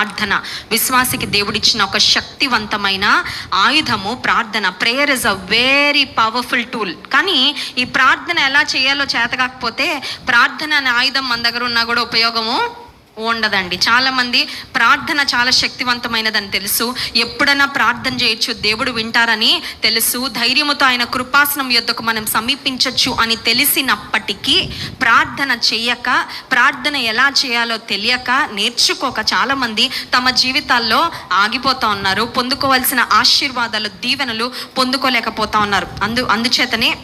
ప్రార్థన. విశ్వాసికి దేవుడిచ్చిన ఒక శక్తివంతమైన ఆయుధము ప్రార్థన. Prayer is a very powerful tool కానీ ఈ ప్రార్థన ఎలా చేయాలో చేత కాకపోతే ప్రార్థన అనే ఆయుధం మన దగ్గర ఉన్నా కూడా ఉపయోగము ఉండదండి. చాలామంది ప్రార్థన చాలా శక్తివంతమైనదని తెలుసు. ఎప్పుడైనా ప్రార్థన చేయొచ్చు దేవుడు వింటారని తెలుసు. ధైర్యముతో ఆయన కృపాసనం యొద్దకు మనం సమీపించవచ్చు అని తెలిసినప్పటికీ ప్రార్థన చేయక ప్రార్థన ఎలా చేయాలో తెలియక నేర్చుకోక చాలామంది తమ జీవితాల్లో ఆగిపోతూ ఉన్నారు. పొందుకోవాల్సిన ఆశీర్వాదాలు దీవెనలు పొందుకోలేకపోతా ఉన్నారు. అందు అందుచేతనే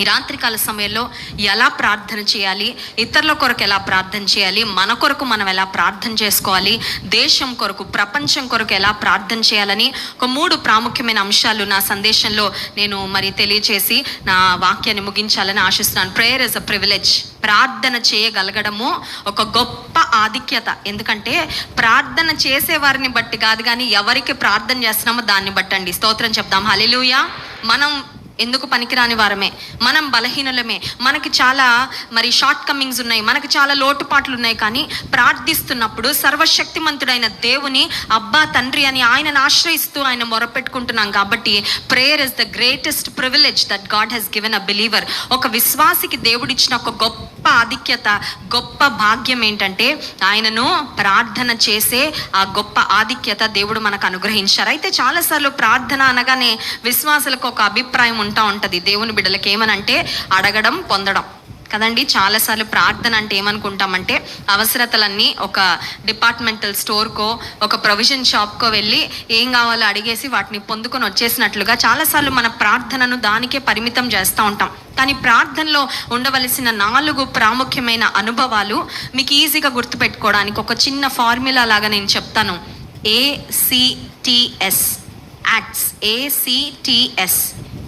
ఈ రాత్రికాల సమయంలో ఎలా ప్రార్థన చేయాలి? ఇతరుల కొరకు ఎలా ప్రార్థన చేయాలి? మన కొరకు మనం ఎలా ప్రార్థన చేసుకోవాలి? దేశం కొరకు ప్రపంచం కొరకు ఎలా ప్రార్థన చేయాలని ఒక మూడు ప్రాముఖ్యమైన అంశాలు నా సందేశంలో నేను మరి తెలియచేసి నా వాక్యాన్ని ముగించాలని ఆశిస్తున్నాను. ప్రేయర్ ఇస్ అ ప్రివిలేజ్ ప్రార్థన చేయగలగడము ఒక గొప్ప ఆధిక్యత. ఎందుకంటే ప్రార్థన చేసేవారిని బట్టి కాదు కానీ ఎవరికి ప్రార్థన చేస్తున్నామో దాన్ని బట్టండి. స్తోత్రం చెప్దాం. హలిలుయా మనం ఎందుకు పనికిరాని వారమే? మనం బలహీనులమే. మనకి చాలా మరి షార్ట్ కమింగ్స్ ఉన్నాయి. మనకి చాలా లోటుపాట్లు ఉన్నాయి. కానీ ప్రార్థిస్తున్నప్పుడు సర్వశక్తిమంతుడైన దేవుని అబ్బా తండ్రి అని ఆయనను ఆశ్రయిస్తూ ఆయన మొరపెట్టుకుంటున్నాం కాబట్టి prayer is the greatest privilege that God has given a believer ఒక విశ్వాసికి దేవుడిచ్చిన ఒక గొప్ప గొప్ప ఆధిక్యత గొప్ప భాగ్యం ఏంటంటే ఆయనను ప్రార్థన చేసే ఆ గొప్ప ఆధిక్యత దేవుడు మనకు అనుగ్రహించారు. అయితే చాలాసార్లు ప్రార్థన అనగానే విశ్వాసులకు ఒక అభిప్రాయం ఉంటా ఉంటుంది. దేవుని బిడ్డలకి ఏమనంటే అడగడం పొందడం. కదండి చాలాసార్లు ప్రార్థన అంటే ఏమనుకుంటామంటే అవసరతలన్నీ ఒక డిపార్ట్మెంటల్ స్టోర్కో ఒక ప్రొవిజన్ షాప్కో వెళ్ళి ఏం కావాలో అడిగేసి వాటిని పొందుకొని వచ్చేసినట్లుగా చాలాసార్లు మన ప్రార్థనను దానికే పరిమితం చేస్తూ ఉంటాం. కానీ ప్రార్థనలో ఉండవలసిన నాలుగు ప్రాముఖ్యమైన అనుభవాలు మీకు ఈజీగా గుర్తుపెట్టుకోవడానికి ఒక చిన్న ఫార్ములా లాగా నేను చెప్తాను. ఏసిటిఎస్ యాక్ట్స్ ఏసిటిఎస్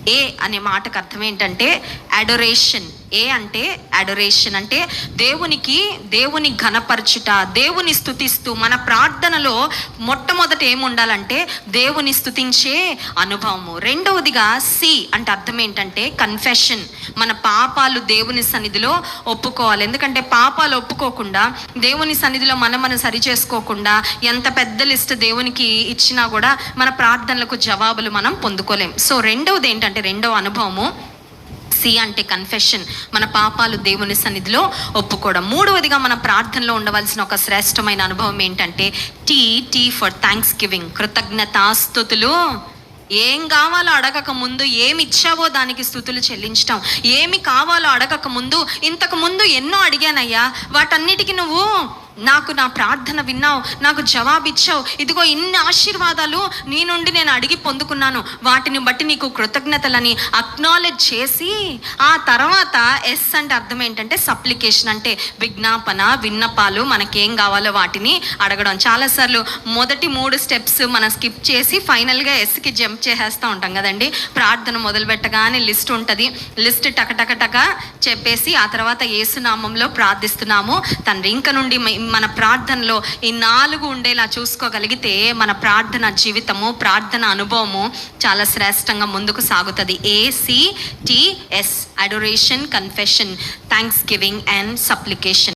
ఏ అనే మాటకు అర్థం ఏంటంటే అడొరేషన్ ఏ అంటే అడొరేషన్ అంటే దేవునికి దేవుని ఘనపరచుట దేవుని స్థుతిస్తూ మన ప్రార్థనలో మొట్టమొదట ఏముండాలంటే దేవుని స్థుతించే అనుభవము. రెండవదిగా సి అంటే అర్థం ఏంటంటే కన్ఫెషన్ మన పాపాలు దేవుని సన్నిధిలో ఒప్పుకోవాలి. ఎందుకంటే పాపాలు ఒప్పుకోకుండా దేవుని సన్నిధిలో మనం మనం సరి చేసుకోకుండా ఎంత పెద్ద లిస్ట్ దేవునికి ఇచ్చినా కూడా మన ప్రార్థనలకు జవాబులు మనం పొందుకోలేం. సో రెండవది ఏంటంటే రెండవ అనుభవము. సి అంటే కన్ఫెషన్ మన పాపాలు దేవుని సన్నిధిలో ఒప్పుకోవడం. మూడవదిగా మన ప్రార్థనలో ఉండవలసిన ఒక శ్రేష్టమైన అనుభవం ఏంటంటే T T for thanksgiving కృతజ్ఞతాస్తుతులు ఏం కావాలో అడగక ముందు ఏమి ఇచ్చావో దానికి స్థుతులు చెల్లించటం. ఏమి కావాలో అడగక ముందు ఇంతకు ముందు ఎన్నో అడిగానయ్యా. వాటన్నిటికీ నువ్వు నాకు నా ప్రార్థన విన్నావు నాకు జవాబిచ్చావు. ఇదిగో ఇన్ని ఆశీర్వాదాలు నీ నుండి నేను అడిగి పొందుకున్నాను. వాటిని బట్టి నీకు కృతజ్ఞతలని అక్నాలెడ్జ్ చేసి ఆ తర్వాత ఎస్ అంటే అర్థం ఏంటంటే సప్లికేషన్ అంటే విజ్ఞాపన విన్నపాలు మనకేం కావాలో వాటిని అడగడం. చాలాసార్లు మొదటి మూడు స్టెప్స్ మనం స్కిప్ చేసి ఫైనల్గా ఎస్కి జంప్ చేసేస్తూ ఉంటాం కదండి. ప్రార్థన మొదలు పెట్టగానే లిస్ట్ ఉంటుంది. లిస్ట్ టకటకటక చెప్పేసి ఆ తర్వాత ఏసునామంలో ప్రార్థిస్తున్నాము. తండ్రి ఇంక నుండి మన ప్రార్థనలో ఈ నాలుగు ఉండేలా చూసుకోగలిగితే మన ప్రార్థన జీవితము ప్రార్థన అనుభవము చాలా శ్రేష్టంగా ముందుకు సాగుతుంది. ACTS adoration confession thanksgiving and supplication